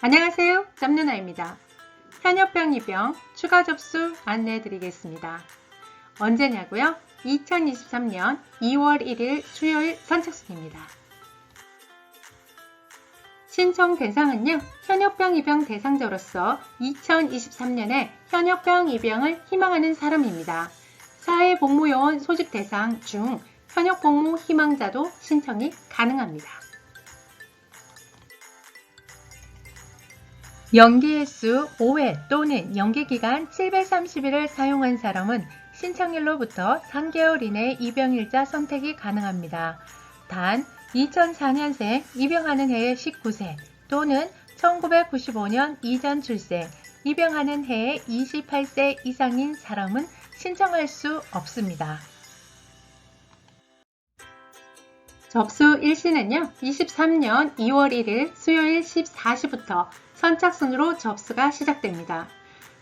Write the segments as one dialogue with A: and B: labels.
A: 안녕하세요. 짬누나입니다. 현역병 입영 추가 접수 안내해 드리겠습니다. 언제냐고요? 2023년 2월 1일 수요일 선착순입니다. 신청 대상은요, 현역병 입영 대상자로서 2023년에 현역병 입영을 희망하는 사람입니다. 사회복무요원 소집 대상 중 현역복무 희망자도 신청이 가능합니다. 연기 횟수 5회 또는 연기 기간 730일을 사용한 사람은 신청일로부터 3개월 이내 입영일자 선택이 가능합니다. 단 2004년생 입영하는 해의 19세 또는 1995년 이전 출생 입영하는 해의 28세 이상인 사람은 신청할 수 없습니다. 접수 일시는요, 23년 2월 1일 수요일 14시부터 선착순으로 접수가 시작됩니다.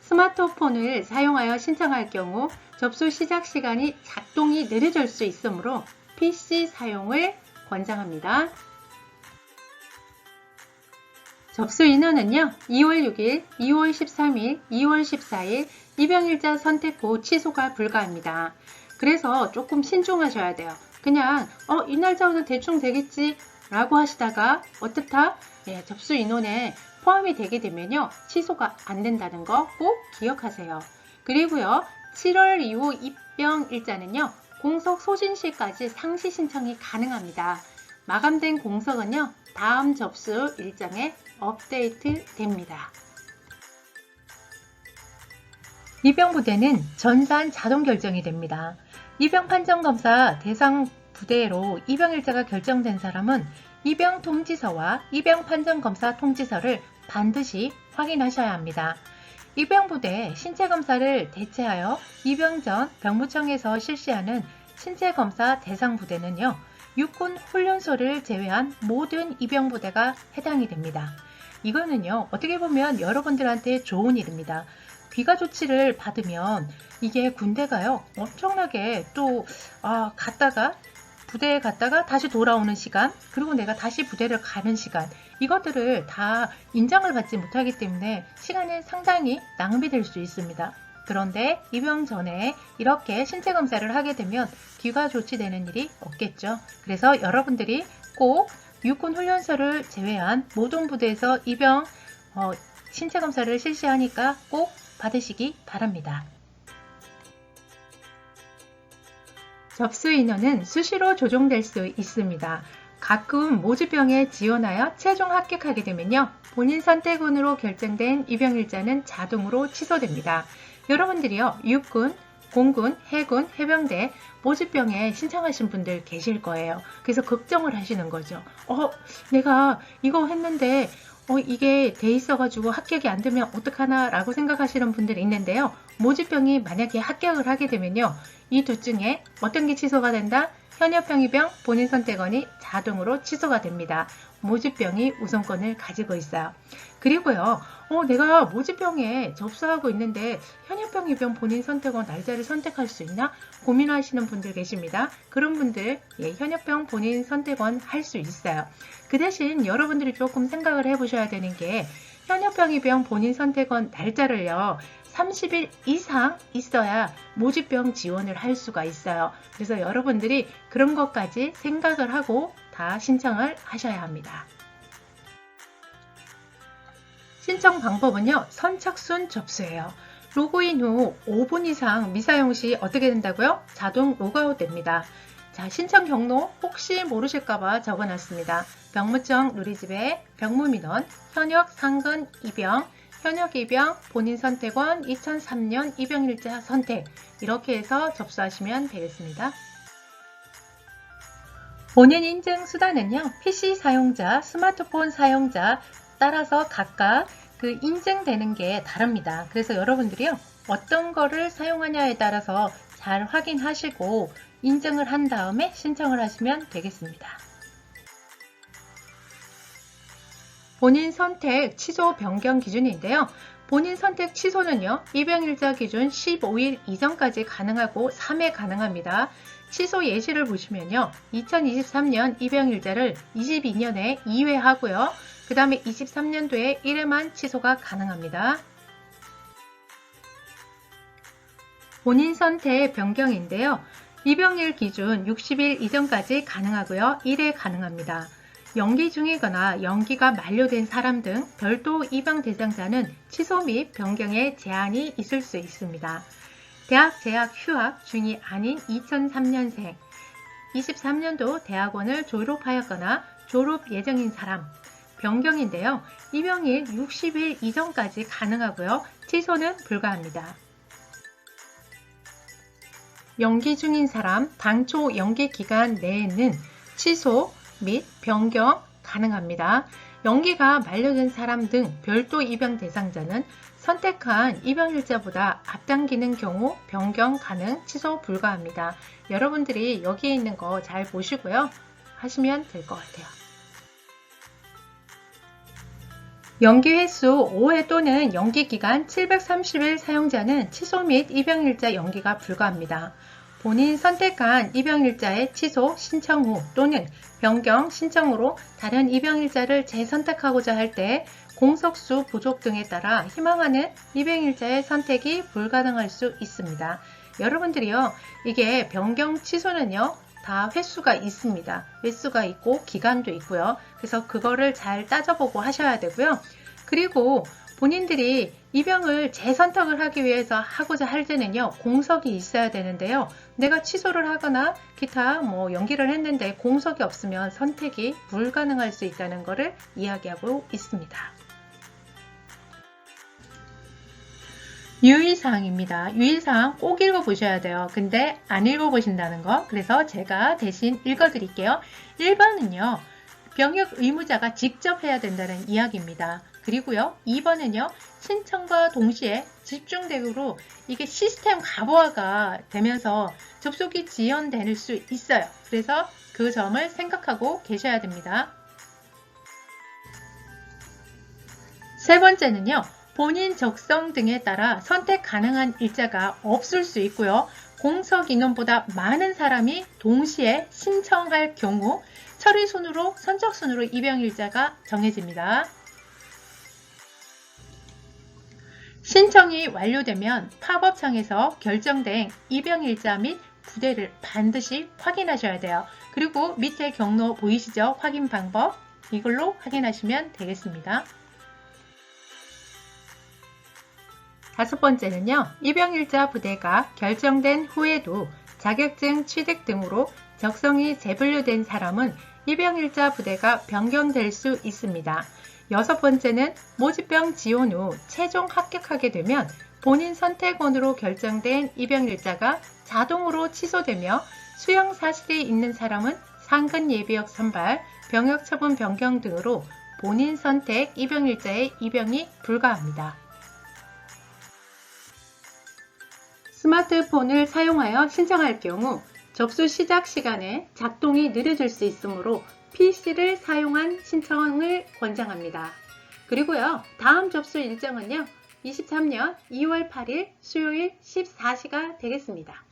A: 스마트폰을 사용하여 신청할 경우 접수 시작 시간이 작동이 느려질 수 있으므로 PC 사용을 권장합니다. 접수 인원은요, 2월 6일, 2월 13일, 2월 14일 입영일자 선택 후 취소가 불가합니다. 그래서 조금 신중하셔야 돼요. 그냥 어, 이 날짜로는 대충 되겠지 라고 하시다가 어떻다? 네, 접수 인원에 포함이 되게 되면요. 취소가 안 된다는 거 꼭 기억하세요. 그리고요. 7월 이후 입병 일자는요. 공석 소진 시까지 상시 신청이 가능합니다. 마감된 공석은요. 다음 접수 일정에 업데이트 됩니다. 입영 부대는 전산 자동 결정이 됩니다. 입영 판정 검사 대상 부대로 입영 일자가 결정된 사람은 입영 통지서와 입영 판정 검사 통지서를 반드시 확인하셔야 합니다. 입영 부대 신체 검사를 대체하여 입영 전 병무청에서 실시하는 신체 검사 대상 부대는요, 육군 훈련소를 제외한 모든 입영 부대가 해당이 됩니다. 이거는요, 어떻게 보면 여러분들한테 좋은 일입니다. 귀가 조치를 받으면 이게 군대가요, 엄청나게 또, 아, 갔다가 부대에 갔다가 다시 돌아오는 시간, 그리고 내가 다시 부대를 가는 시간, 이것들을 다 인정을 받지 못하기 때문에 시간이 상당히 낭비될 수 있습니다. 그런데 입영 전에 이렇게 신체 검사를 하게 되면 귀가 조치되는 일이 없겠죠. 그래서 여러분들이 꼭 육군 훈련소를 제외한 모든 부대에서 입영 어, 신체 검사를 실시하니까 꼭 받으시기 바랍니다. 접수 인원은 수시로 조정될 수 있습니다. 가끔 모집병에 지원하여 최종 합격하게 되면요. 본인 선택운으로 결정된 입영일자는 자동으로 취소됩니다. 여러분들이요. 육군, 공군, 해군, 해병대 모집병에 신청하신 분들 계실 거예요. 그래서 걱정을 하시는 거죠. 어, 내가 이거 했는데 어, 이게 돼 있어가지고 합격이 안 되면 어떡하나 라고 생각하시는 분들이 있는데요. 모집병이 만약에 합격을 하게 되면요. 이 둘 중에 어떤 게 취소가 된다? 현역병이병 본인 선택원이 자동으로 취소가 됩니다. 모집병이 우선권을 가지고 있어요. 그리고요, 어, 내가 모집병에 접수하고 있는데 현역병 입병 본인 선택원 날짜를 선택할 수 있나 고민하시는 분들 계십니다. 그런 분들 예, 현역병 본인 선택원 할 수 있어요. 그 대신 여러분들이 조금 생각을 해보셔야 되는 게 현역병 입병 본인 선택원 날짜를요 30일 이상 있어야 모집병 지원을 할 수가 있어요. 그래서 여러분들이 그런 것까지 생각을 하고 다 신청을 하셔야 합니다. 신청 방법은요. 선착순 접수예요. 로그인 후 5분 이상 미사용 시 어떻게 된다고요? 자동 로그아웃 됩니다. 자, 신청 경로 혹시 모르실까봐 적어놨습니다. 병무청 누리집에 병무민원, 현역 상근 입영, 현역 입영, 본인 선택원 2003년 입영일자 선택 이렇게 해서 접수하시면 되겠습니다. 본인 인증 수단은요. PC 사용자, 스마트폰 사용자 따라서 각각 그 인증되는 게 다릅니다. 그래서 여러분들이요. 어떤 거를 사용하냐에 따라서 잘 확인하시고 인증을 한 다음에 신청을 하시면 되겠습니다. 본인 선택 취소 변경 기준인데요. 본인 선택 취소는요. 입영일자 기준 15일 이전까지 가능하고 3회 가능합니다. 취소 예시를 보시면요. 2023년 입영일자를 22년에 2회 하고요. 그 다음에 23년도에 1회만 취소가 가능합니다. 본인 선택 변경인데요. 입영일 기준 60일 이전까지 가능하고요. 1회 가능합니다. 연기 중이거나 연기가 만료된 사람 등 별도 입영 대상자는 취소 및 변경에 제한이 있을 수 있습니다. 대학 재학 휴학 중이 아닌 2003년생, 23년도 대학원을 졸업하였거나 졸업 예정인 사람, 변경인데요. 입영일 60일 이전까지 가능하고요. 취소는 불가합니다. 연기 중인 사람 당초 연기 기간 내에는 취소 및 변경 가능합니다. 연기가 만료된 사람 등 별도 입영 대상자는 선택한 입영일자보다 앞당기는 경우 변경 가능, 취소 불가합니다. 여러분들이 여기에 있는 거 잘 보시고요. 하시면 될 것 같아요. 연기 횟수 5회 또는 연기 기간 730일 사용자는 취소 및 입영일자 연기가 불가합니다. 본인 선택한 입영일자의 취소 신청 후 또는 변경 신청으로 다른 입영일자를 재선택하고자 할 때 공석수 부족 등에 따라 희망하는 입영일자의 선택이 불가능할 수 있습니다. 여러분들이요, 이게 변경 취소는요, 다 횟수가 있습니다. 횟수가 있고 기간도 있고요. 그래서 그거를 잘 따져보고 하셔야 되고요. 그리고 본인들이 입영을 재선택을 하기 위해서 하고자 할 때는요, 공석이 있어야 되는데요. 내가 취소를 하거나 기타 뭐 연기를 했는데 공석이 없으면 선택이 불가능할 수 있다는 것을 이야기하고 있습니다. 유의사항입니다. 유의사항 꼭 읽어보셔야 돼요. 근데 안 읽어보신다는 거. 그래서 제가 대신 읽어드릴게요. 1번은요. 병역 의무자가 직접 해야 된다는 이야기입니다. 그리고요. 2번은요. 신청과 동시에 집중대으로 이게 시스템 가부화가 되면서 접속이 지연될 수 있어요. 그래서 그 점을 생각하고 계셔야 됩니다. 세 번째는요. 본인 적성 등에 따라 선택 가능한 일자가 없을 수 있고요. 공석 인원보다 많은 사람이 동시에 신청할 경우 처리 순으로 선적 순으로 입영 일자가 정해집니다. 신청이 완료되면 팝업창에서 결정된 입영 일자 및 부대를 반드시 확인하셔야 돼요. 그리고 밑에 경로 보이시죠? 확인 방법 이걸로 확인하시면 되겠습니다. 다섯 번째는요, 입영일자 부대가 결정된 후에도 자격증 취득 등으로 적성이 재분류된 사람은 입영일자 부대가 변경될 수 있습니다. 여섯 번째는 모집병 지원 후 최종 합격하게 되면 본인 선택원으로 결정된 입영일자가 자동으로 취소되며 수용 사실이 있는 사람은 상근 예비역 선발, 병역 처분 변경 등으로 본인 선택 입영일자의 입영이 불가합니다. 스마트폰을 사용하여 신청할 경우 접수 시작 시간에 작동이 느려질 수 있으므로 PC를 사용한 신청을 권장합니다. 그리고요, 다음 접수 일정은요, 23년 2월 8일 수요일 14시가 되겠습니다.